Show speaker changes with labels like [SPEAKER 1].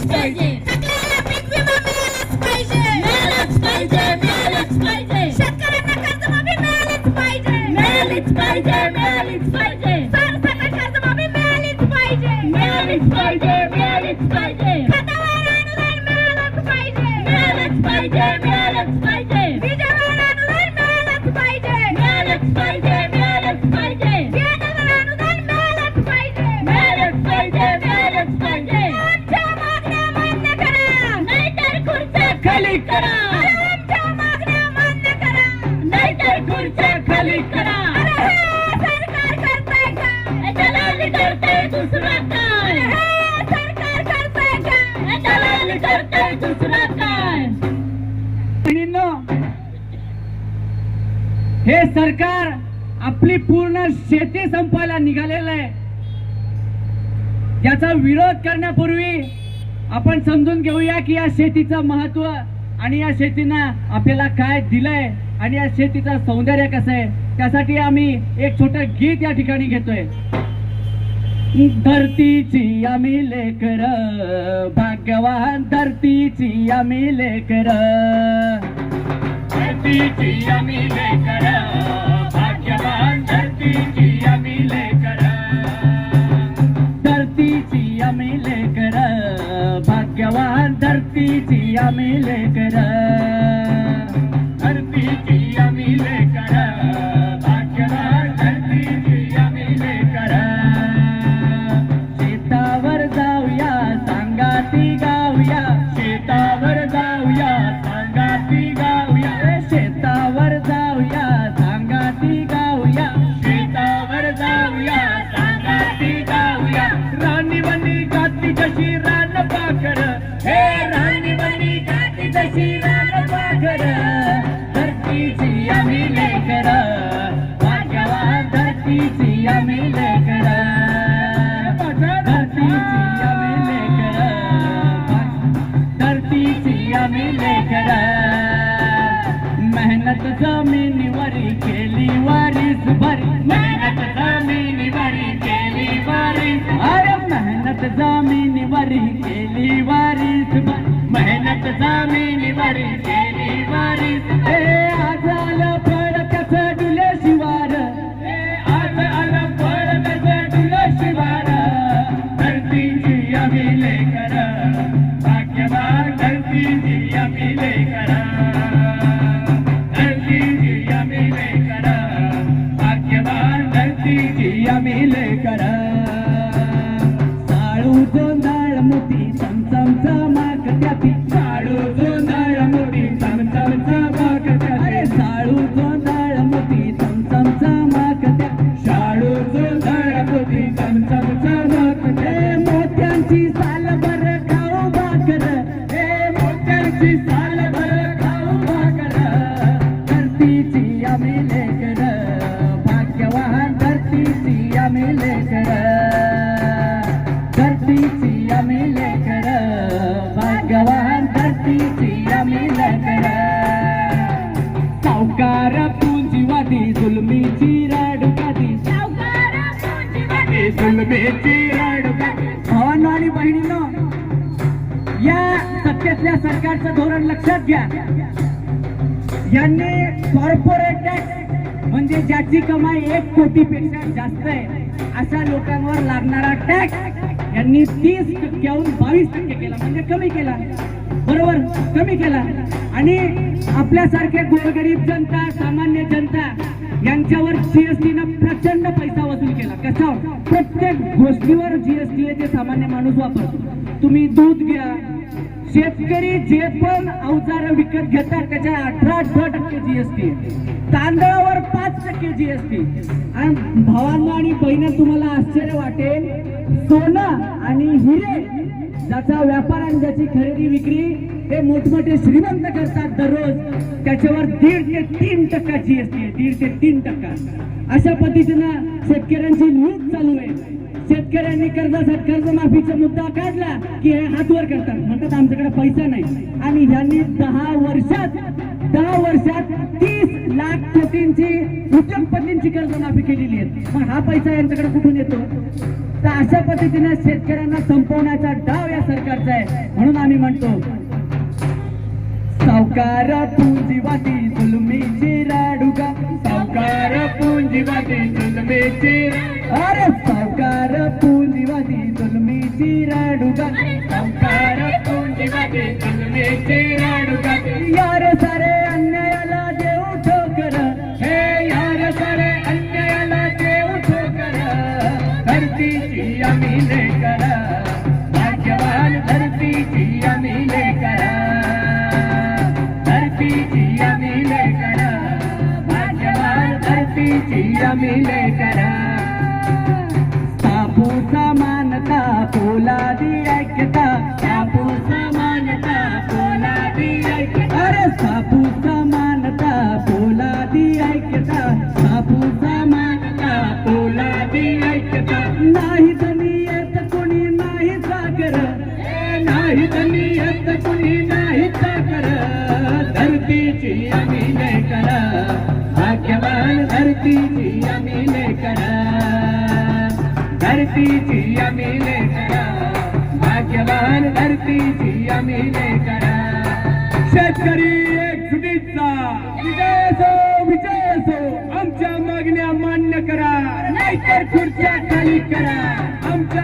[SPEAKER 1] spajdzie! Zaklejone
[SPEAKER 2] bitwy mamy, ale spajdzie!
[SPEAKER 1] Melet spajdzie, melet spajdzie!
[SPEAKER 2] Siatkarem na każdym mamy,
[SPEAKER 1] melet spajdzie! Melet spajdzie,
[SPEAKER 2] melet spajdzie! खाली करा. नाहीतर खुर्च्या खाली करा. दलाली करते दुसरं काय? दलाली करते दुसरं काय?
[SPEAKER 3] हे सरकार आपली पूर्ण शेती संपायला निघालेलं आहे. याचा विरोध करण्यापूर्वी आपण समजून घेऊया की या शेतीचं महत्त्व आणि या शेतीनं आपल्याला काय दिलंय आणि या शेतीचं सौंदर्य कसं आहे त्यासाठी आम्ही एक छोट गीत या ठिकाणी घेतोय. धरतीची आम्ही लेकर भाग्यवान धरतीची आम्ही लेकर. धरतीची आम्ही लेकर. गाती रान पाखर धरतीची आम्ही लेकर धरतीची आम्ही लेकर धरतीची आम्ही लेकर धरतीची आम्ही लेकर मेहनत जमिनीवरी केली वारीस. भरी मेहनत जमिनीवरी केली वारीस अरे मेहनत जमिनीवरी केली वारीस. भरी मेहनत जमिनीवरी केली वारीस हे आज आलं फळ कसं डुले शिवार. हे आज आलं फळ कसं डुले शिवार. धरतीची आम्ही लेकर भाग्यवान धरतीची आम्ही लेकर धरतीची आम्ही लेकर भाग्यवान धरतीची आम्ही लेकर सावकार पुंजीवादी जुलमीची राडुकादी. जुलमीची राडुकादी. भावांनो आणि बहिणींनो या सत्तेतल्या सरकारचं धोरण लक्षात घ्या. यांनी कॉर्पोरेट टॅक्स म्हणजे ज्याची कमाई एक कोटीपेक्षा जास्त आहे अशा लोकांवर लागणारा टॅक्स यांनी तीस टक्क्याहून बावीस टक्के केला म्हणजे कमी केला. बरोबर कमी केला. आणि आपल्यासारखे गोरगरीब जनता सामान्य जनता यांच्यावर जीएसटी न प्रचंड पैसा वसूल केला. कशावर? प्रत्येक गोष्टीवर जीएसटी जे सामान्य माणूस वापरतो. तुम्ही दूध घ्या. शेतकरी जे पण अवजार विकत घेतात त्याच्या अठरा अठरा टक्के जीएसटी तांदळावर पाच टक्के जीएसटी आणि भावांना आणि बहिणी तुम्हाला आश्चर्य वाटेल सोनं आणि हिरे ज्याचा व्यापार आणि ज्याची खरेदी विक्री हे मोठमोठे श्रीमंत करतात दररोज. त्याच्यावर दीड ते तीन टक्का जीएसटी आहे. दीड ते तीन टक्का. अशा पद्धतीनं शेतकऱ्यांची लूट चालू आहे. शेतकऱ्यांनी कर्जासाठी कर्जमाफीचा मुद्दा काढला की हे हातवर करतात. म्हणतात आमच्याकडे पैसा नाही. आणि यांनी दहा वर्षात दहा वर्षात तीस लाख कोटींची उद्योगपतींची कर्जमाफी केलेली आहे. मग हा पैसा यांच्याकडे कुठून येतो? तर अशा पद्धतीने शेतकऱ्यांना संपवण्याचा डाव या सरकारचा आहे. म्हणून आम्ही म्हणतो सावकार पुंजीवादी जुलमीची राडुगा. सावकार पुंजीवादी जुलमीची अरे सावकार पुंजीवादी जुलमीची राडुगा. सावकार पुंजीवादी जुलमीची राडुगा. धरतीची आम्ही लेकर सापू समानता पोलादी ऐकता सापू समानता पोलादी ऐकता अरे सापू धरतीची आम्ही लेकर धरतीची आम्ही लेकर भाग्यवान धरतीची आम्ही लेकर शेतकरी एक सुटीचा विजय असो विजय असो आमच्या मागण्या मान्य करा नाहीतर खुर्च्या खाली करा. आमच्या